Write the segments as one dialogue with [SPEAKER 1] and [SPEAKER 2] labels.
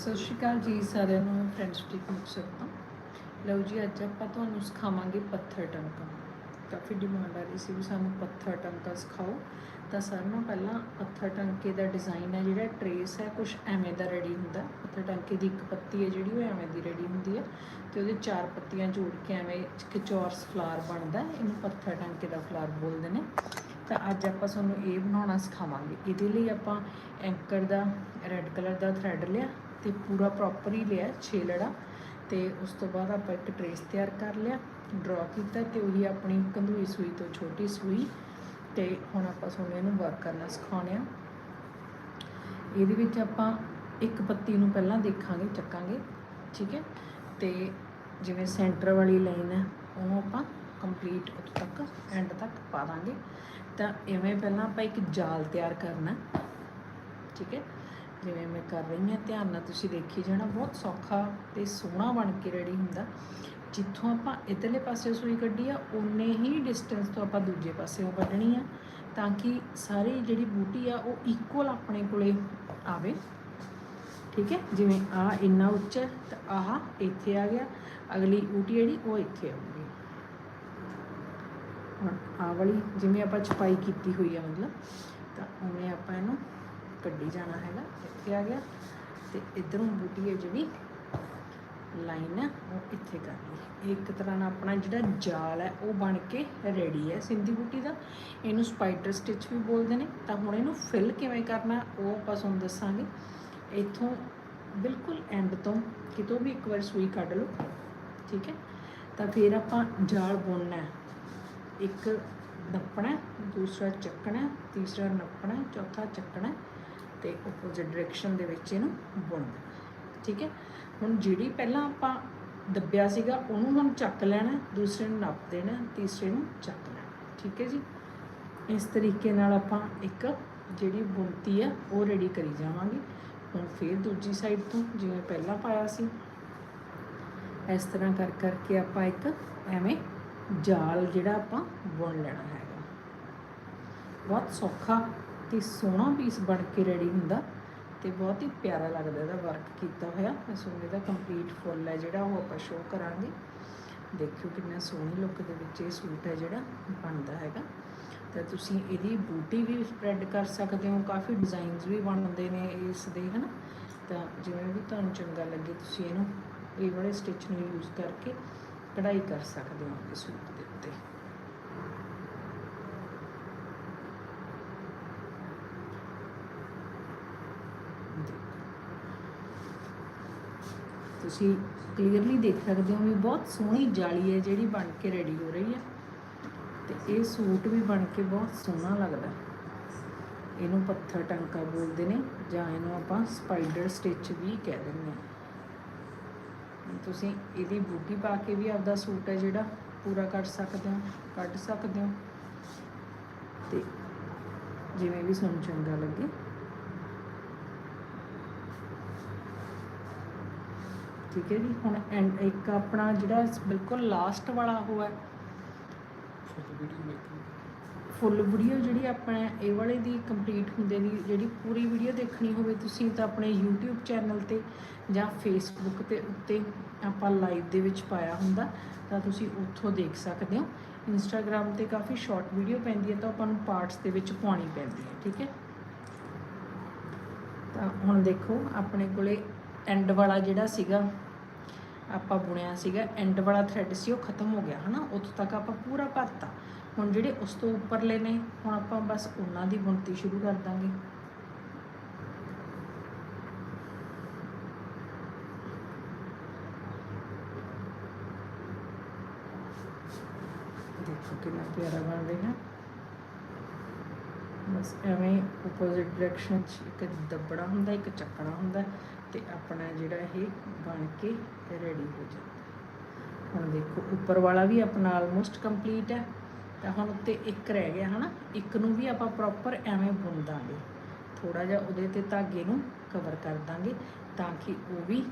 [SPEAKER 1] ਸਤਿ ਸ਼੍ਰੀ ਅਕਾਲ ਜੀ, ਸਾਰਿਆਂ ਨੂੰ ਫਰੈਂਡਸ ਬੁਟੀਕ ਮੁਕਤਸਰ ਲਓ ਜੀ, ਅੱਜ ਆਪਾਂ ਤੁਹਾਨੂੰ ਸਿਖਾਵਾਂਗੇ ਪੱਥਰ ਟੰਕਾ ਕਾਫੀ ਡਿਮਾਂਡ ਆ ਰਹੀ ਸੀ ਵੀ ਸਾਨੂੰ ਪੱਥਰ ਟੰਕਾ ਸਿਖਾਓ। ਤਾਂ ਸਾਰਿਆਂ ਨੂੰ ਪਹਿਲਾਂ ਪੱਥਰ ਟੰਕੇ ਦਾ ਡਿਜ਼ਾਈਨ ਹੈ ਜਿਹੜਾ ਟਰੇਸ ਹੈ ਕੁਝ ਐਵੇਂ ਦਾ ਰੈਡੀ ਹੁੰਦਾ। ਪੱਥਰ ਟੰਕੇ ਦੀ ਇੱਕ ਪੱਤੀ ਹੈ ਜਿਹੜੀ, ਉਹ ਐਵੇਂ ਦੀ ਰੈਡੀ ਹੁੰਦੀ ਹੈ ਤੇ ਉਹਦੇ ਚਾਰ ਪੱਤੀਆਂ ਜੋੜ ਕੇ ਐਵੇਂ ਇੱਕ ਫਲਾਰ ਬਣਦਾ। ਇਹਨੂੰ ਪੱਥਰ ਟੰਕੇ ਦਾ ਫਲਾਰ ਬੋਲਦੇ ਨੇ। ਤਾਂ ਅੱਜ ਆਪਾਂ ਤੁਹਾਨੂੰ ਇਹ ਬਣਾਉਣਾ ਸਿਖਾਵਾਂਗੇ। ਇਹਦੇ ਲਈ ਆਪਾਂ ਐਂਕਰ ਦਾ ਰੈੱਡ ਕਲਰ ਦਾ ਥ੍ਰੈਡ ਲਿਆ। ਤੇ ਪੂਰਾ ਪ੍ਰੋਪਰ ਹੀ ਲਿਆ, ਛੇ ਲੜਾ। ਤੇ ਉਸ ਤੋਂ ਬਾਅਦ ਆਪਾਂ ਇੱਕ ਟਰੇਸ ਤਿਆਰ ਕਰ ਲਿਆ ਡਰਾ ਕੀਤਾ ਤੇ ਉਹੀ ਆਪਣੀ ਕੰਧੂਈ ਸੂਈ ਤੋਂ ਛੋਟੀ ਸੂਈ। ਤੇ ਹੁਣ ਆਪਾਂ ਤੁਹਾਨੂੰ ਇਹਨੂੰ ਵਰਕ ਕਰਨਾ ਸਿਖਾਉਣੇ ਆ। ਇਹਦੇ ਵਿੱਚ ਆਪਾਂ ਇੱਕ ਪੱਤੀ ਨੂੰ ਪਹਿਲਾਂ ਦੇਖਾਂਗੇ, ਚੱਕਾਂਗੇ, ਠੀਕ ਹੈ? ਤੇ ਜਿਵੇਂ ਸੈਂਟਰ ਵਾਲੀ ਲਾਈਨ ਹੈ, ਉਹਨੂੰ ਆਪਾਂ ਕੰਪਲੀਟ ਉੱਥੇ ਤੱਕ ਐਂਡ ਤੱਕ ਪਾ ਦਾਂਗੇ। ਤਾਂ ਇਵੇਂ ਪਹਿਲਾਂ ਆਪਾਂ ਇੱਕ ਜਾਲ ਤਿਆਰ ਕਰਨਾ, ਠੀਕ ਹੈ? ਜਿਵੇਂ ਮੈਂ ਕਰ ਰਹੀ ਹਾਂ, ਧਿਆਨ ਨਾਲ ਤੁਸੀਂ ਦੇਖੀ ਜਾਣਾ, ਬਹੁਤ ਸੌਖਾ ਤੇ ਸੋਹਣਾ ਬਣ ਕੇ ਰੈਡੀ ਹੁੰਦਾ। ਜਿੱਥੋਂ ਆਪਾਂ ਇਧਰਲੇ ਪਾਸੇ ਸੂਈ ਕੱਢੀ ਆ ਉਨੇ ਹੀ ਡਿਸਟੈਂਸ ਤੋਂ ਆਪਾਂ ਦੂਜੇ ਪਾਸਿਓਂ ਕੱਢਣੀ ਆ, ਤਾਂ ਕਿ ਸਾਰੀ ਜਿਹੜੀ ਬੂਟੀ ਆ, ਉਹ ਇਕੁਅਲ ਆਪਣੇ ਕੋਲੇ ਆਵੇ। ਠੀਕ ਹੈ? ਜਿਵੇਂ ਆ ਇੰਨਾ ਉੱਚਾ ਤਾਂ ਆਹ ਇੱਥੇ ਆ ਗਿਆ, ਅਗਲੀ ਬੂਟੀ ਜਿਹੜੀ, ਉਹ ਇੱਥੇ ਆਊਗੀ। ਹੁਣ ਆਹ ਵਾਲੀ ਜਿਵੇਂ ਆਪਾਂ ਛਪਾਈ ਕੀਤੀ ਹੋਈ ਆ, ਮਤਲਬ, ਤਾਂ ਉਵੇਂ ਆਪਾਂ ਇਹਨੂੰ ਕੱਢੀ ਜਾਣਾ ਹੈਗਾ, ਇੱਥੇ ਆ ਗਿਆ। ਤੇ ਇਧਰੋਂ ਬੂਟੀ ਹੈ ਜਿਹੜੀ, ਲਾਈਨ ਹੈ, ਉਹ ਇੱਥੇ ਕਰ ਲਈ। ਇੱਕ ਤਰ੍ਹਾਂ ਨਾਲ ਆਪਣਾ ਜਿਹੜਾ ਜਾਲ ਹੈ, ਉਹ ਬਣ ਕੇ ਰੈਡੀ ਹੈ ਸਿੰਧੀ ਬੂਟੀ ਦਾ। ਇਹਨੂੰ ਸਪਾਈਡਰ ਸਟਿਚ ਵੀ ਬੋਲਦੇ ਨੇ। ਤਾਂ ਹੁਣ ਇਹਨੂੰ ਫਿਲ ਕਿਵੇਂ ਕਰਨਾ, ਉਹ ਆਪਾਂ ਤੁਹਾਨੂੰ ਦੱਸਾਂਗੇ। ਇੱਥੋਂ ਬਿਲਕੁਲ ਐਂਡ ਤੋਂ ਕਿਤੋਂ ਵੀ ਇੱਕ ਵਾਰ ਸੂਈ ਕੱਢ ਲਓ, ਠੀਕ ਹੈ। ਤਾਂ ਫਿਰ ਆਪਾਂ ਜਾਲ ਬੁਣਨਾ ਇੱਕ ਨੱਪਣਾ ਦੂਸਰਾ ਚੱਕਣਾ ਤੀਸਰਾ ਨੱਪਣਾ ਚੌਥਾ ਚੱਕਣਾ ਤੇ ਆਪੋਜ਼ਿਟ ਡਾਇਰੈਕਸ਼ਨ ਦੇ ਵਿੱਚ ਇਹਨੂੰ ਬੁਣ ਦੇਣਾ ਠੀਕ ਹੈ? ਹੁਣ ਜਿਹੜੀ ਪਹਿਲਾਂ ਆਪਾਂ ਦੱਬਿਆ ਸੀਗਾ, ਉਹਨੂੰ ਹੁਣ ਚੱਕ ਲੈਣਾ, ਦੂਸਰੇ ਨੂੰ ਨੱਪ ਦੇਣਾ, ਤੀਸਰੇ ਨੂੰ ਚੱਕ ਲੈਣਾ। ਠੀਕ ਹੈ ਜੀ? ਇਸ ਤਰੀਕੇ ਨਾਲ ਆਪਾਂ ਇੱਕ ਜਿਹੜੀ ਬੁਣਤੀ ਆ, ਉਹ ਰੈਡੀ ਕਰੀ ਜਾਵਾਂਗੇ। ਹੁਣ ਫਿਰ ਦੂਜੀ ਸਾਈਡ ਤੋਂ ਜਿਵੇਂ ਪਹਿਲਾਂ ਪਾਇਆ ਸੀ, ਇਸ ਤਰ੍ਹਾਂ ਕਰ ਕਰਕੇ ਆਪਾਂ ਇੱਕ ਐਵੇਂ ਜਾਲ ਜਿਹੜਾ ਆਪਾਂ ਬੁਣ ਲੈਣਾ ਹੈਗਾ। ਬਹੁਤ ਸੌਖਾ ਤੇ ਸੋਹਣਾ ਪੀਸ ਬਣ ਕੇ ਰੈਡੀ ਹੁੰਦਾ ਤੇ ਬਹੁਤ ਹੀ ਪਿਆਰਾ ਲੱਗਦਾ ਇਹਦਾ ਵਰਕ ਕੀਤਾ ਹੋਇਆ। ਸੋ ਇਹਦਾ ਕੰਪਲੀਟ ਫੁੱਲ ਹੈ ਜਿਹੜਾ ਉਹ ਆਪਾਂ ਸ਼ੋਅ ਕਰਾਂਗੇ। ਦੇਖਿਓ ਕਿੰਨਾ ਸੋਹਣੀ ਲੁੱਕ ਦੇ ਵਿੱਚ ਇਹ ਸੂਟ ਹੈ ਜਿਹੜਾ, ਬਣਦਾ ਹੈਗਾ। ਤਾਂ ਤੁਸੀਂ ਇਹਦੀ ਬੂਟੀ ਵੀ ਸਪਰੈਡ ਕਰ ਸਕਦੇ ਹੋ, ਕਾਫੀ ਡਿਜ਼ਾਈਨਸ ਵੀ ਬਣਦੇ ਨੇ ਇਸ ਦੇ, ਹਨਾ? ਤਾਂ ਜਿਵੇਂ ਵੀ ਤੁਹਾਨੂੰ ਚੰਗਾ ਲੱਗੇ, ਤੁਸੀਂ ਇਹਨੂੰ, ਇਹ ਵਾਲੇ ਸਟਿਚ ਨੂੰ ਯੂਜ਼ ਕਰਕੇ ਕਢਾਈ ਕਰ ਸਕਦੇ ਹੋ ਇਸ ਸੂਟ ਦੇ ਉੱਤੇ। ਤੁਸੀਂ ਕਲੀਅਰਲੀ ਦੇਖ ਸਕਦੇ ਹੋ ਵੀ ਬਹੁਤ ਸੋਹਣੀ ਜਾਲੀ ਹੈ ਜਿਹੜੀ ਬਣ ਕੇ ਰੈਡੀ ਹੋ ਰਹੀ ਹੈ। ਤੇ ਇਹ ਸੂਟ ਵੀ ਬਣ ਕੇ ਬਹੁਤ ਸੋਹਣਾ ਲੱਗਦਾ ਇਹਨੂੰ ਪੱਥਰ ਟੰਕਾ ਬੋਲਦੇ ਨੇ ਜਾਂ ਇਹਨੂੰ ਆਪਾਂ ਸਪਾਈਡਰ ਸਟਿਚ ਵੀ ਕਹਿ ਦਿੰਦੇ ਹਾਂ। ਤੁਸੀਂ ਇਹਦੀ ਬੂਟੀ ਪਾ ਕੇ ਵੀ ਆਪਦਾ ਸੂਟ ਹੈ ਜਿਹੜਾ ਪੂਰਾ ਕਰ ਸਕਦੇ ਹੋ, ਕੱਢ ਸਕਦੇ ਹੋ। ਤੇ ਜਿਵੇਂ ਵੀ ਤੁਹਾਨੂੰ ਚੰਗਾ ਲੱਗੇ। ਠੀਕ ਹੈ ਜੀ। ਹੁਣ ਐਂਡ ਇੱਕ ਆਪਣਾ ਜਿਹੜਾ ਬਿਲਕੁਲ ਲਾਸਟ ਵਾਲਾ ਉਹ ਹੈ। ਫੁੱਲ ਵੀਡੀਓ ਜਿਹੜੀ ਆਪਾਂ ਇਹ ਵਾਲੇ ਦੀ ਕੰਪਲੀਟ ਹੁੰਦੇ ਦੀ, ਜਿਹੜੀ ਪੂਰੀ ਵੀਡੀਓ ਦੇਖਣੀ ਹੋਵੇ, ਤੁਸੀਂ ਤਾਂ ਆਪਣੇ YouTube ਚੈਨਲ ਤੇ ਜਾਂ Facebook ਤੇ ਉੱਤੇ ਆਪਾਂ ਲਾਈਵ ਦੇ ਵਿੱਚ ਪਾਇਆ ਹੁੰਦਾ, ਤਾਂ ਤੁਸੀਂ ਉੱਥੋਂ ਦੇਖ ਸਕਦੇ ਹੋ। Instagram ਤੇ ਕਾਫੀ ਸ਼ਾਰਟ ਵੀਡੀਓ ਪੈਂਦੀ ਹੈ, ਤਾਂ ਆਪਾਂ ਨੂੰ ਪਾਰਟਸ ਦੇ ਵਿੱਚ ਪਾਉਣੀ ਪੈਂਦੀ ਹੈ, ਠੀਕ ਹੈ। ਤਾਂ ਹੁਣ ਦੇਖੋ, ਆਪਣੇ ਕੋਲੇ ਐਂਡ ਵਾਲਾ ਜਿਹੜਾ ਸੀਗਾ, ਆਪਾਂ ਬੁਣਿਆ ਸੀਗਾ ਐਂਡ ਵਾਲਾ ਥ੍ਰੈਡ ਸੀ, ਉਹ ਖਤਮ ਹੋ ਗਿਆ, ਹਨਾ? ਉੱਥੋਂ ਤੱਕ ਆਪਾਂ ਪੂਰਾ ਭਰਤਾ ਹੁਣ ਜਿਹੜੇ ਉਸ ਤੋਂ ਉੱਪਰਲੇ ਨੇ, ਹੁਣ ਆਪਾਂ ਬਸ ਉਹਨਾਂ ਦੀ ਬੁਣਤੀ ਸ਼ੁਰੂ ਕਰ ਦਾਂਗੇ। ਦੇਖੋ ਕਿੰਨਾ ਪਿਆਰਾ ਬਣ ਰਿਹਾ। ਬਸ ਐਵੇਂ ਆਪੋਜ਼ਿਟ ਡਾਇਰੈਕਸ਼ਨ 'ਚ ਇੱਕ ਦੱਬੜਾ ਹੁੰਦਾ, ਇੱਕ ਚੱਕਣਾ ਹੁੰਦਾ ਤੇ ਆਪਣਾ ਜਿਹੜਾ ਇਹ ਬਣ ਕੇ ਰੈਡੀ ਹੋ ਜਾਂਦਾ। ਹੁਣ ਦੇਖੋ, ਉੱਪਰ ਵਾਲਾ ਵੀ ਆਪਣਾ ਆਲਮੋਸਟ ਕੰਪਲੀਟ ਹੈ। ਤਾਂ ਹੁਣ ਉੱਤੇ ਇੱਕ ਰਹਿ ਗਿਆ, ਹਨਾ? ਇੱਕ ਨੂੰ ਵੀ ਆਪਾਂ ਪ੍ਰੋਪਰ ਐਵੇਂ ਬੁਣ ਦਾਂਗੇ। ਥੋੜਾ ਜਿਹਾ ਉਹਦੇ ਤੇ ਧਾਗੇ ਨੂੰ ਕਵਰ ਕਰ ਦਾਂਗੇ ਤਾਂ ਕਿ ਉਹ ਵੀ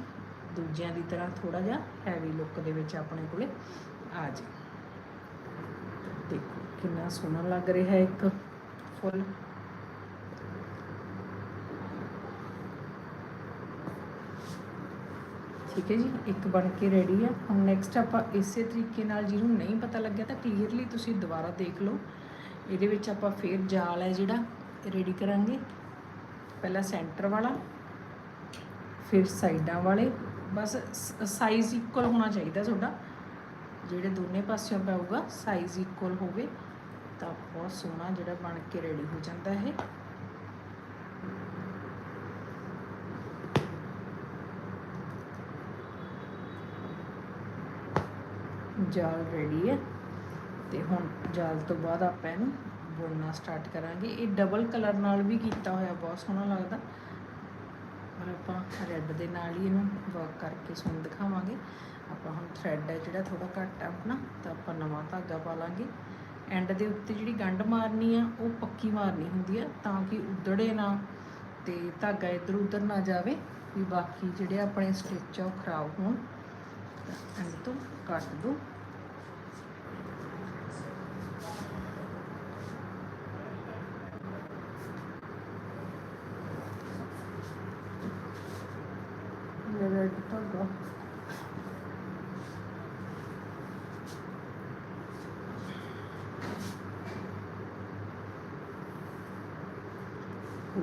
[SPEAKER 1] ਦੂਜਿਆਂ ਦੀ ਤਰ੍ਹਾਂ ਥੋੜਾ ਜਿਹਾ ਹੈਵੀ ਲੁੱਕ ਦੇ ਵਿੱਚ ਆਪਣੇ ਕੋਲੇ ਆ ਜਾਵੇ ਦੇਖੋ, ਕਿੰਨਾ ਸੋਹਣਾ ਲੱਗ ਰਿਹਾ ਇੱਕ। ਫੁੱਲ ਠੀਕ ਹੈ ਜੀ, ਇੱਕ ਬਣ ਕੇ ਰੈਡੀ ਆ। ਹੁਣ ਨੈਕਸਟ ਆਪਾਂ ਇਸੇ ਤਰੀਕੇ ਨਾਲ ਜਿਹਨੂੰ ਨਹੀਂ ਪਤਾ ਲੱਗਿਆ ਤਾਂ ਕਲੀਅਰਲੀ ਤੁਸੀਂ ਦੁਬਾਰਾ ਦੇਖ ਲਓ। ਇਹਦੇ ਵਿੱਚ ਆਪਾਂ ਫੇਰ ਜਾਲ ਹੈ ਜਿਹੜਾ ਰੈਡੀ ਕਰਾਂਗੇ। ਪਹਿਲਾਂ ਸੈਂਟਰ ਵਾਲਾ, ਫਿਰ ਸਾਈਡਾਂ ਵਾਲੇ। ਬਸ ਸਾਈਜ਼ ਇਕੁਅਲ ਹੋਣਾ ਚਾਹੀਦਾ ਤੁਹਾਡਾ। ਜਿਹੜੇ ਦੋਨੇ ਪਾਸਿਓਂ ਪਾਊਗਾ ਸਾਈਜ਼ ਇਕੁਅਲ ਹੋਵੇ। ਤਾਂ ਬਹੁਤ ਸੋਹਣਾ ਜਿਹੜਾ ਬਣ ਕੇ ਰੈਡੀ ਹੋ ਜਾਂਦਾ ਹੈ ਜਾਲ ਰੈਡੀ ਹੈ। ਤੇ ਹੁਣ ਜਾਲ ਤੋਂ ਬਾਅਦ ਆਪਾਂ ਇਹਨੂੰ ਬੁਣਨਾ ਸਟਾਰਟ ਕਰਾਂਗੇ। ਇਹ ਡਬਲ ਕਲਰ ਨਾਲ ਵੀ ਕੀਤਾ ਹੋਇਆ, ਬਹੁਤ ਸੋਹਣਾ ਲੱਗਦਾ। ਪਰ ਆਪਾਂ ਰੈੱਡ ਦੇ ਨਾਲ ਹੀ ਇਹਨੂੰ ਵਰਕ ਕਰਕੇ ਤੁਹਾਨੂੰ ਦਿਖਾਵਾਂਗੇ। ਆਪਾਂ ਹੁਣ ਥ੍ਰੈਡ ਹੈ ਜਿਹੜਾ ਥੋੜਾ ਘੱਟ ਆ ਆਪਣਾ, ਤਾਂ ਆਪਾਂ ਨਵਾਂ ਧਾਗਾ ਪਾ ਲਾਂਗੇ। ਐਂਡ ਦੇ ਉੱਤੇ ਜਿਹੜੀ ਗੰਢ ਮਾਰਨੀ ਆ, ਉਹ ਪੱਕੀ ਮਾਰਨੀ ਹੁੰਦੀ ਆ ਤਾਂ ਕਿ ਉਧੜੇ ਨਾ ਤੇ ਧਾਗਾ ਇੱਧਰ ਉੱਧਰ ਨਾ ਜਾਵੇ ਵੀ ਬਾਕੀ ਜਿਹੜੇ ਆਪਣੇ ਸਟਿਚ ਆ ਉਹ ਖਰਾਬ ਹੋਣ। ਐਂਡ ਤੋਂ ਕੱਟ ਦੋ ਮੇਰਾ ਧਾਗਾ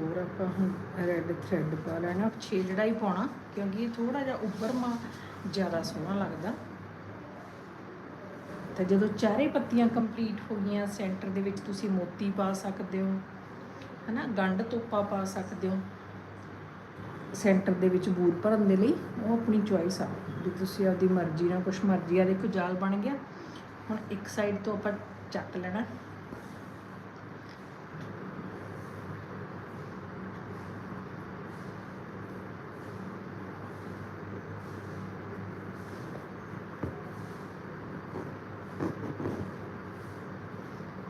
[SPEAKER 1] ਹੋਰ ਆਪਾਂ ਹੁਣ ਰੈੱਡ ਥ੍ਰੈਡ ਪਾ ਲੈਣਾ। ਛੇਜੜਾ ਹੀ ਪਾਉਣਾ, ਕਿਉਂਕਿ ਇਹ ਥੋੜਾ ਜਿਹਾ ਉੱਪਰ ਮਾ ਜ਼ਿਆਦਾ ਸੋਹਣਾ ਲੱਗਦਾ। ਤੇ ਜਦੋਂ ਚਾਰੇ ਪੱਤੀਆਂ ਕੰਪਲੀਟ ਹੋ ਗਈਆਂ ਸੈਂਟਰ ਦੇ ਵਿੱਚ ਤੁਸੀਂ ਮੋਤੀ ਪਾ ਸਕਦੇ ਹੋ, ਹਨਾ? ਗੰਢ ਤੋਪਾ ਪਾ ਸਕਦੇ ਹੋ। ਸੈਂਟਰ ਦੇ ਵਿੱਚ ਬੂਰ ਭਰਨ ਦੇ ਲਈ ਉਹ ਆਪਣੀ ਚੁਆਇਸ ਆ, ਵੀ ਤੁਸੀਂ ਆਪਦੀ ਮਰਜ਼ੀ ਨਾਲ, ਕੁਛ ਮਰਜ਼ੀ ਆ, ਦੇਖੋ ਜਾਲ ਬਣ ਗਿਆ। ਹੁਣ ਇੱਕ ਸਾਈਡ ਤੋਂ ਆਪਾਂ ਚੱਕ ਲੈਣਾ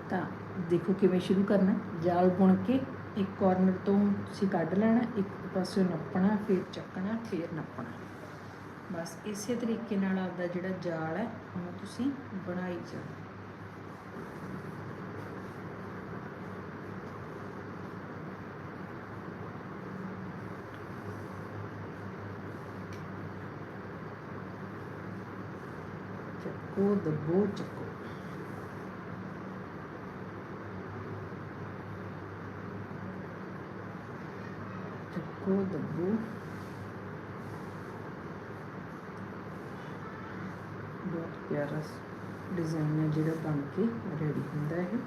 [SPEAKER 1] ਤਾਂ ਦੇਖੋ ਕਿਵੇਂ ਸ਼ੁਰੂ ਕਰਨਾ ਜਾਲ ਬੁਣ ਕੇ ਇੱਕ ਕਾਰਨਰ ਤੋਂ ਤੁਸੀਂ ਕੱਢ ਲੈਣਾ ਇੱਕ ਪਾਸੇ ਨੱਪਣਾ ਫਿਰ ਚੱਕਣਾ ਫਿਰ ਨੱਪਣਾ ਬਸ ਇਸੇ ਤਰੀਕੇ ਨਾਲ ਆਪਦਾ ਜਿਹੜਾ ਜਾਲ ਹੈ, ਉਹਨੂੰ ਤੁਸੀਂ ਬਣਾਈ ਜਾਓ। ਚੱਕੋ, ਦਬੋ, ਚੱਕੋ। ਚੱਕੋ ਦਬੋ ਬਹੁਤ ਪਿਆਰਾ ਡਿਜ਼ਾਈਨ ਹੈ ਜਿਹੜਾ ਬਣ ਕੇ ਰੈਡੀ ਹੁੰਦਾ ਹੈ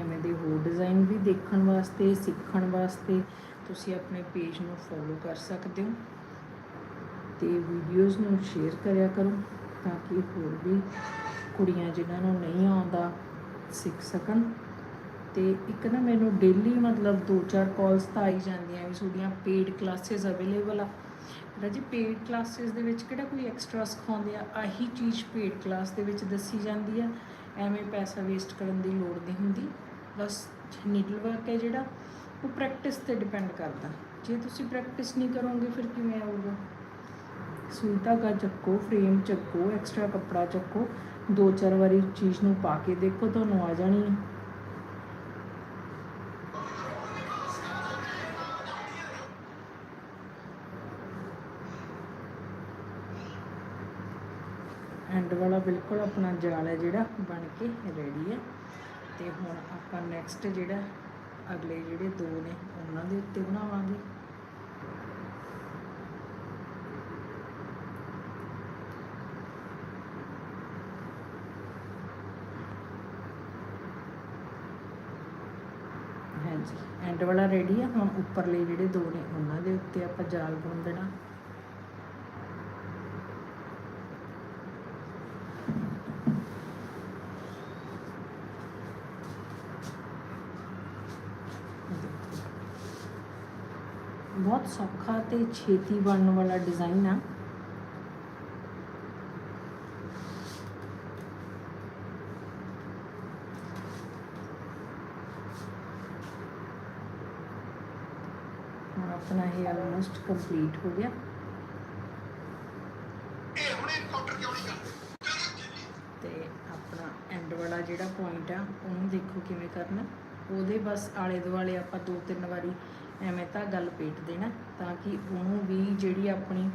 [SPEAKER 1] ਐਵੇਂ ਦੇ ਹੋਰ ਡਿਜ਼ਾਈਨ ਵੀ ਦੇਖਣ ਵਾਸਤੇ, ਸਿੱਖਣ ਵਾਸਤੇ ਤੁਸੀਂ ਆਪਣੇ ਪੇਜ ਨੂੰ ਫੋਲੋ ਕਰ ਸਕਦੇ ਹੋ। ਤੇ ਵੀਡੀਓਜ਼ ਨੂੰ ਸ਼ੇਅਰ ਕਰਿਆ ਕਰੋ ਤਾਂ ਕਿ ਹੋਰ ਵੀ ਕੁੜੀਆਂ ਜਿਨ੍ਹਾਂ ਨੂੰ ਨਹੀਂ ਆਉਂਦਾ ਸਿੱਖ ਸਕਣ। ਤੇ ਇੱਕ ਨਾ ਮੈਨੂੰ ਡੇਲੀ ਮਤਲਬ 2-4 ਕਾਲਸ ਤਾਂ ਆਈ ਜਾਂਦੀਆਂ ਵੀ ਤੁਹਾਡੀਆਂ ਪੇਡ ਕਲਾਸਿਸ ਅਵੇਲੇਬਲ ਆ। ਰਾਜੀ ਪੇਡ ਕਲਾਸਿਸ ਦੇ ਵਿੱਚ ਕਿਹੜਾ ਕੋਈ ਐਕਸਟਰਾ ਸਿਖਾਉਂਦੇ ਆ? ਆਹੀ ਚੀਜ਼ ਪੇਡ ਕਲਾਸ ਦੇ ਵਿੱਚ ਦੱਸੀ ਜਾਂਦੀ ਆ। ਐਵੇਂ ਪੈਸਾ ਵੇਸਟ ਕਰਨ ਦੀ ਲੋੜ ਨਹੀਂ ਹੁੰਦੀ। ਬਸ ਨੀਡਲ ਵਰਕ ਹੈ ਜਿਹੜਾ, ਉਹ ਪ੍ਰੈਕਟਿਸ ਤੇ ਡਿਪੈਂਡ ਕਰਦਾ। ਜੇ ਤੁਸੀਂ ਪ੍ਰੈਕਟਿਸ ਨਹੀਂ ਕਰੋਗੇ, ਫਿਰ ਕਿਵੇਂ ਆਊਗਾ? ਸੂਈ ਧਾਗਾ ਚੱਕੋ ਫਰੇਮ ਚੱਕੋ ਐਕਸਟਰਾ ਕੱਪੜਾ ਚੱਕੋ, ਦੋ ਚਾਰ ਵਾਰੀ ਚੀਜ਼ ਨੂੰ ਪਾ ਕੇ ਦੇਖੋ, ਤੁਹਾਨੂੰ ਆ ਜਾਣੀ ਹੈ ਬਿਲਕੁਲ ਆਪਣਾ ਜਾਲ ਹੈ ਜਿਹੜਾ, ਬਣ ਕੇ ਰੈਡੀ ਹੈ। ਤੇ ਹੁਣ ਆਪਾਂ ਨੈਕਸਟ ਜਿਹੜਾ, ਅਗਲੇ ਜਿਹੜੇ ਦੋ ਨੇ, ਉਹਨਾਂ ਦੇ ਉੱਤੇ ਬਣਾਵਾਂਗੇ। ਹਾਂਜੀ ਐਂਡ ਵਾਲਾ ਰੈਡੀ ਆ ਹੁਣ ਉੱਪਰਲੇ ਜਿਹੜੇ ਦੋ ਨੇ, ਉਹਨਾਂ ਦੇ ਉੱਤੇ ਆਪਾਂ ਜਾਲ ਬੁਣ ਦੇਣਾ ਬਹੁਤ ਸੌਖਾ ਤੇ ਛੇਤੀ ਬਣਨ ਵਾਲਾ ਡਿਜ਼ਾਈਨ ਆ। ਆਪਣਾ ਇਹ ਆਲਮੋਸਟ ਕੰਪਲੀਟ ਹੋ ਗਿਆ। ਤੇ ਆਪਣਾ ਐਂਡ ਵਾਲਾ ਜਿਹੜਾ ਪੁਆਇੰਟ ਆ ਉਹਨੂੰ ਦੇਖੋ ਕਿਵੇਂ ਕਰਨਾ। ਉਹਦੇ ਬਸ ਆਲੇ ਦੁਆਲੇ ਆਪਾਂ ਦੋ ਤਿੰਨ ਵਾਰੀ ਐਵੇਂ ਧਾਗਾ ਲਪੇਟ ਦੇਣਾ ਤਾਂ ਕਿ ਉਹਨੂੰ ਵੀ ਜਿਹੜੀ ਆਪਣੀ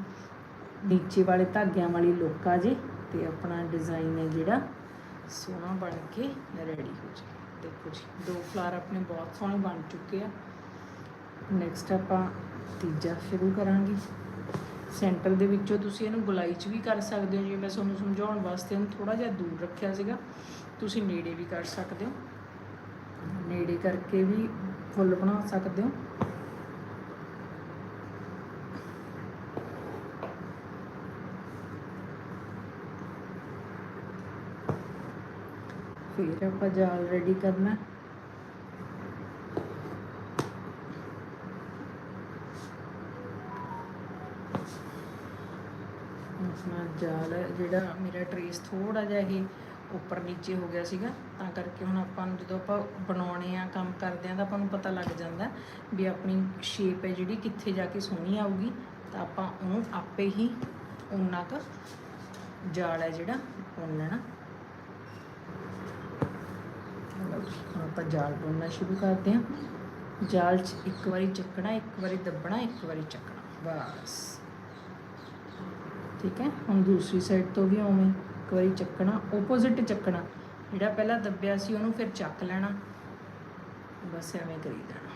[SPEAKER 1] ਨੀਚੇ ਵਾਲੇ ਧਾਗਿਆਂ ਵਾਲੀ ਲੁੱਕ ਆ ਜੇ ਤੇ ਆਪਣਾ ਡਿਜ਼ਾਈਨ ਹੈ ਜਿਹੜਾ ਸੋਹਣਾ ਬਣ ਕੇ ਰੈਡੀ ਹੋ ਜਾਵੇ। ਦੇਖੋ ਜੀ, ਦੋ ਫਲਾਰ ਆਪਣੇ ਬਹੁਤ ਸੋਹਣੇ ਬਣ ਚੁੱਕੇ ਆ। ਨੈਕਸਟ ਆਪਾਂ ਤੀਜਾ ਸ਼ੁਰੂ ਕਰਾਂਗੇ। ਸੈਂਟਰ ਦੇ ਵਿੱਚੋਂ ਤੁਸੀਂ ਇਹਨੂੰ ਗੁਲਾਈ 'ਚ ਵੀ ਕਰ ਸਕਦੇ ਹੋ। ਜਿਵੇਂ ਮੈਂ ਤੁਹਾਨੂੰ ਸਮਝਾਉਣ ਵਾਸਤੇ ਇਹਨੂੰ ਥੋੜਾ ਜਿਹਾ ਦੂਰ ਰੱਖਿਆ ਸੀਗਾ, ਤੁਸੀਂ ਨੇੜੇ ਵੀ ਕਰ ਸਕਦੇ ਹੋ। ਨੇੜੇ ਕਰਕੇ ਵੀ ਫੁੱਲ ਬਣਾ ਸਕਦੇ ਹੋ। ਫਿਰ ਆਪਾਂ ਜਾਲ ਰੈਡੀ ਕਰਨਾ। ਆਪਣਾ ਜਾਲ ਜਿਹੜਾ ਮੇਰਾ ਟਰੇਸ ਥੋੜਾ ਜਿਹਾ ਇਹ ਉੱਪਰ ਨੀਚੇ ਹੋ ਗਿਆ ਸੀਗਾ, ਤਾਂ ਕਰਕੇ ਹੁਣ ਆਪਾਂ ਨੂੰ ਜਦੋਂ ਆਪਾਂ ਬਣਾਉਣੇ ਆ, ਕੰਮ ਕਰਦੇ ਆ, ਤਾਂ ਆਪਾਂ ਨੂੰ ਪਤਾ ਲੱਗ ਜਾਂਦਾ ਵੀ ਆਪਣੀ ਸ਼ੇਪ ਹੈ ਜਿਹੜੀ ਕਿੱਥੇ ਜਾ ਕੇ ਸੋਹਣੀ ਆਊਗੀ, ਤਾਂ ਆਪਾਂ ਉਹਨੂੰ ਆਪੇ ਹੀ ਉਨਾ ਕੁ ਜਾਲ ਹੈ ਜਿਹੜਾ ਬੁਣ ਲੈਣਾ। ਹੁਣ ਆਪਾਂ ਜਾਲ ਬੁਣਨਾ ਸ਼ੁਰੂ ਕਰਦੇ ਹਾਂ। ਜਾਲ 'ਚ ਇੱਕ ਵਾਰੀ ਚੱਕਣਾ, ਇੱਕ ਵਾਰੀ ਦੱਬਣਾ, ਇੱਕ ਵਾਰੀ ਚੱਕਣਾ, ਬਸ। ਠੀਕ ਹੈ, ਹੁਣ ਦੂਸਰੀ ਸਾਈਡ ਤੋਂ ਵੀ ਉਵੇਂ ਇੱਕ ਵਾਰੀ ਚੱਕਣਾ ਆਪੋਜ਼ਿਟ ਚੱਕਣਾ। ਜਿਹੜਾ ਪਹਿਲਾਂ ਦੱਬਿਆ ਸੀ, ਉਹਨੂੰ ਫਿਰ ਚੱਕ ਲੈਣਾ। ਬਸ ਐਵੇਂ ਕਰੀ ਦੇਣਾ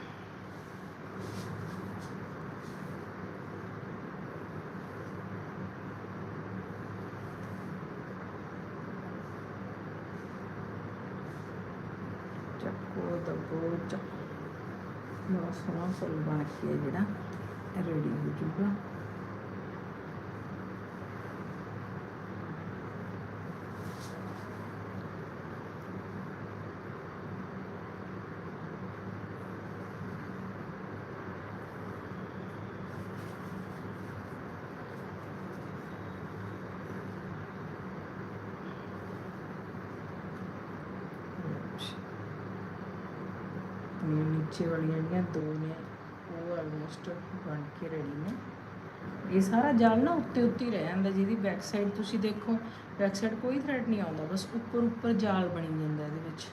[SPEAKER 1] ਚੱਕੋ, ਦੱਬੋ, ਚੱਕੋ। ਬਹੁਤ ਸੋਹਣਾ ਫੁੱਲ ਬਣ ਕੇ ਜਿਹੜਾ ਰੈਡੀ ਹੋ ਜੂਗਾ। ਆਪਣੀਆਂ ਵਾਲੀਆਂ ਜਿਹੜੀਆਂ ਦੋ ਨੇ, ਉਹ ਆਲਮੋਸਟ ਬਣ ਕੇ ਰੈਡੀ ਨੇ। ਇਹ ਸਾਰਾ ਜਾਲ ਨਾ ਉੱਤੇ ਉੱਤੇ ਹੀ ਰਹਿ ਜਾਂਦਾ, ਜਿਹਦੀ ਬੈਕ ਸਾਈਡ ਤੁਸੀਂ ਦੇਖੋ ਬੈਕ ਸਾਈਡ ਕੋਈ ਥ੍ਰੈਡ ਨਹੀਂ ਆਉਂਦਾ, ਬਸ ਉੱਪਰ ਉੱਪਰ ਜਾਲ ਬਣੀ ਜਾਂਦਾ ਇਹਦੇ ਵਿੱਚ।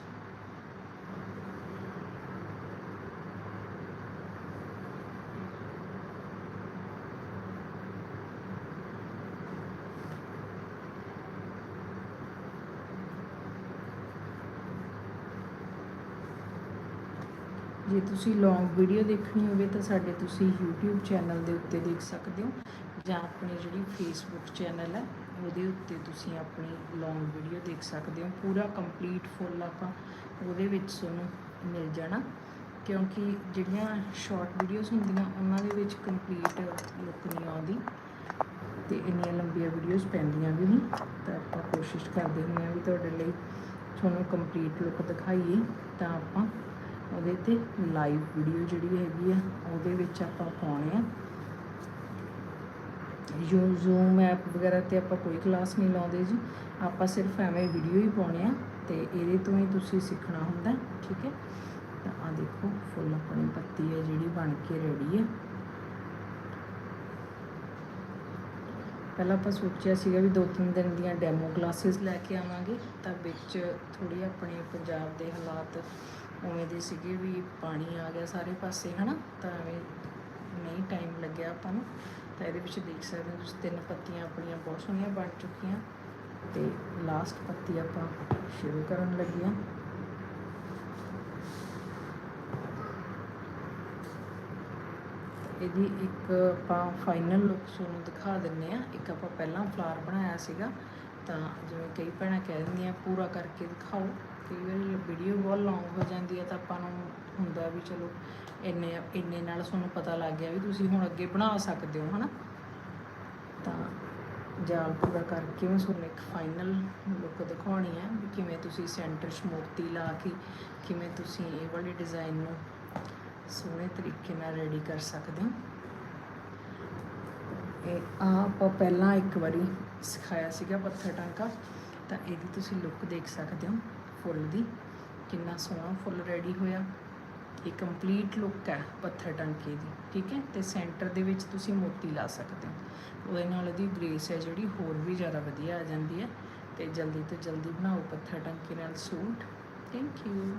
[SPEAKER 1] ਜੇ ਤੁਸੀਂ ਲੌਂਗ ਵੀਡੀਓ ਦੇਖਣੀ ਹੋਵੇ ਤਾਂ ਸਾਡੇ ਤੁਸੀਂ YouTube ਚੈਨਲ ਦੇ ਉੱਤੇ ਦੇਖ ਸਕਦੇ ਹੋ ਜਾਂ ਆਪਣੀ ਜਿਹੜੀ Facebook ਚੈਨਲ ਹੈ, ਉਹਦੇ ਉੱਤੇ ਤੁਸੀਂ ਆਪਣੀ ਲੌਂਗ ਵੀਡੀਓ ਦੇਖ ਸਕਦੇ ਹੋ। ਪੂਰਾ ਕੰਪਲੀਟ ਫੁੱਲ ਆਪਾਂ ਉਹਦੇ ਵਿੱਚ ਤੁਹਾਨੂੰ ਮਿਲ ਜਾਣਾ। ਕਿਉਂਕਿ ਜਿਹੜੀਆਂ ਸ਼ਾਰਟ ਵੀਡੀਓਜ਼ ਹੁੰਦੀਆਂ, ਉਹਨਾਂ ਦੇ ਵਿੱਚ ਕੰਪਲੀਟ ਲੁੱਕ ਨਹੀਂ ਆਉਂਦੀ ਤੇ ਇੰਨੀਆਂ ਲੰਬੀਆਂ ਵੀਡੀਓਜ਼ ਪੈਂਦੀਆਂ ਵੀ ਨਹੀਂ। ਤਾਂ ਆਪਾਂ ਕੋਸ਼ਿਸ਼ ਕਰਦੇ ਹੁੰਦੇ ਹਾਂ ਵੀ ਤੁਹਾਡੇ ਲਈ ਤੁਹਾਨੂੰ ਕੰਪਲੀਟ ਲੁੱਕ ਦਿਖਾਈਏ ਤਾਂ ਆਪਾਂ ਉਹਦੇ ਤੇ ਲਾਈਵ ਵੀਡੀਓ ਜਿਹੜੀ ਹੈਗੀ ਆ, ਉਹਦੇ ਵਿੱਚ ਆਪਾਂ ਪਾਉਣੇ ਆ। ਯੂ ਜ਼ੂਮ ਐਪ ਵਗੈਰਾ ਤੇ ਆਪਾਂ ਕੋਈ ਕਲਾਸ ਨਹੀਂ ਲਾਉਂਦੇ ਜੀ, ਆਪਾਂ ਸਿਰਫ ਐਵੇਂ ਵੀਡੀਓ ਹੀ ਪਾਉਣੇ ਆ ਤੇ ਇਹਦੇ ਤੋਂ ਹੀ ਤੁਸੀਂ ਸਿੱਖਣਾ ਹੁੰਦਾ, ਠੀਕ ਹੈ? ਤਾਂ ਆ ਦੇਖੋ ਫੁੱਲ ਆਪਣੀ ਪੱਤੀ ਹੈ ਜਿਹੜੀ ਬਣ ਕੇ ਰੈਡੀ ਹੈ। ਪਹਿਲਾਂ ਆਪਾਂ ਸੋਚਿਆ ਸੀਗਾ ਵੀ ਦੋ ਤਿੰਨ ਦਿਨ ਦੀਆਂ ਡੈਮੋ ਕਲਾਸਿਸ ਲੈ ਕੇ ਆਵਾਂਗੇ, ਤਾਂ ਵਿੱਚ ਥੋੜੀ ਆਪਣੇ ਪੰਜਾਬ ਦੇ ਹਾਲਾਤ ਉਵੇਂ ਦੇ ਸੀਗੇ ਵੀ ਪਾਣੀ ਆ ਗਿਆ ਸਾਰੇ ਪਾਸੇ, ਹਨਾ? ਤਾਂ ਐਵੇਂ ਨਹੀਂ ਟਾਈਮ ਲੱਗਿਆ ਆਪਾਂ ਨੂੰ। ਤਾਂ ਇਹਦੇ ਵਿੱਚ ਦੇਖ ਸਕਦੇ ਹੋ ਤੁਸੀਂ, ਤਿੰਨ ਪੱਤੀਆਂ ਆਪਣੀਆਂ ਬਹੁਤ ਸੋਹਣੀਆਂ ਬਣ ਚੁੱਕੀਆਂ। ਤੇ ਲਾਸਟ ਪੱਤੀ ਆਪਾਂ ਸ਼ੁਰੂ ਕਰਨ ਲੱਗੇ ਹਾਂ। ਇਹਦੀ ਇੱਕ ਆਪਾਂ ਫਾਈਨਲ ਲੁੱਕ ਤੁਹਾਨੂੰ ਦਿਖਾ ਦਿੰਨੇ ਆ ਇੱਕ ਆਪਾਂ ਪਹਿਲਾਂ ਫਲਾਰ ਬਣਾਇਆ ਸੀਗਾ। ਤਾਂ ਜਿਵੇਂ ਕਈ ਭੈਣਾਂ ਕਹਿ ਦਿੰਦੀਆਂ, ਪੂਰਾ ਕਰਕੇ ਦਿਖਾਓ। ਕਈ ਵਾਰੀ ਵੀਡੀਓ ਬਹੁਤ ਲੌਂਗ ਹੋ ਜਾਂਦੀ ਹੈ ਤਾਂ ਆਪਾਂ ਨੂੰ ਹੁੰਦਾ ਵੀ ਚਲੋ ਇੰਨੇ ਇੰਨੇ ਨਾਲ ਤੁਹਾਨੂੰ ਪਤਾ ਲੱਗ ਗਿਆ ਵੀ ਤੁਸੀਂ ਹੁਣ ਅੱਗੇ ਬਣਾ ਸਕਦੇ ਹੋ, ਹਨਾ? ਤਾਂ ਜਾਲ ਪੂਰਾ ਕਰਕੇ ਮੈਂ ਤੁਹਾਨੂੰ ਇੱਕ ਫਾਈਨਲ ਲੁੱਕ ਦਿਖਾਉਣੀ ਹੈ ਵੀ ਕਿਵੇਂ ਤੁਸੀਂ ਸੈਂਟਰ 'ਚ ਮੋਤੀ ਲਾ ਕੇ ਕਿਵੇਂ ਤੁਸੀਂ ਇਹ ਵਾਲੇ ਡਿਜ਼ਾਈਨ ਨੂੰ ਸੋਹਣੇ ਤਰੀਕੇ ਨਾਲ ਰੈਡੀ ਕਰ ਸਕਦੇ ਹੋ। ਇਹ ਆ ਆਪਾਂ ਪਹਿਲਾਂ ਇੱਕ ਵਾਰੀ ਸਿਖਾਇਆ ਸੀਗਾ ਪੱਥਰ ਟਾਂਕਾ, ਤਾਂ ਇਹਦੀ ਤੁਸੀਂ ਲੁੱਕ ਦੇਖ ਸਕਦੇ ਹੋ। ਫੁੱਲ ਦੀ। ਕਿੰਨਾ ਸੋਹਣਾ ਫੁੱਲ ਰੈਡੀ ਹੋਇਆ। ਇਹ ਕੰਪਲੀਟ ਲੁੱਕ ਹੈ ਪੱਥਰ ਟਾਂਕੇ ਦੀ, ਠੀਕ ਹੈ? ਤੇ ਸੈਂਟਰ ਦੇ ਵਿੱਚ ਤੁਸੀਂ ਮੋਤੀ ਲਾ ਸਕਦੇ ਹੋ। ਉਹਦੇ ਨਾਲ ਉਹਦੀ ਗ੍ਰੇਸ ਹੈ ਜਿਹੜੀ, ਹੋਰ ਵੀ ਜ਼ਿਆਦਾ ਵਧੀਆ ਆ ਜਾਂਦੀ ਹੈ। ਤੇ ਜਲਦੀ ਤੋਂ ਜਲਦੀ ਬਣਾਓ ਪੱਥਰ ਟਾਂਕੇ ਨਾਲ ਸੂਟ। Thank you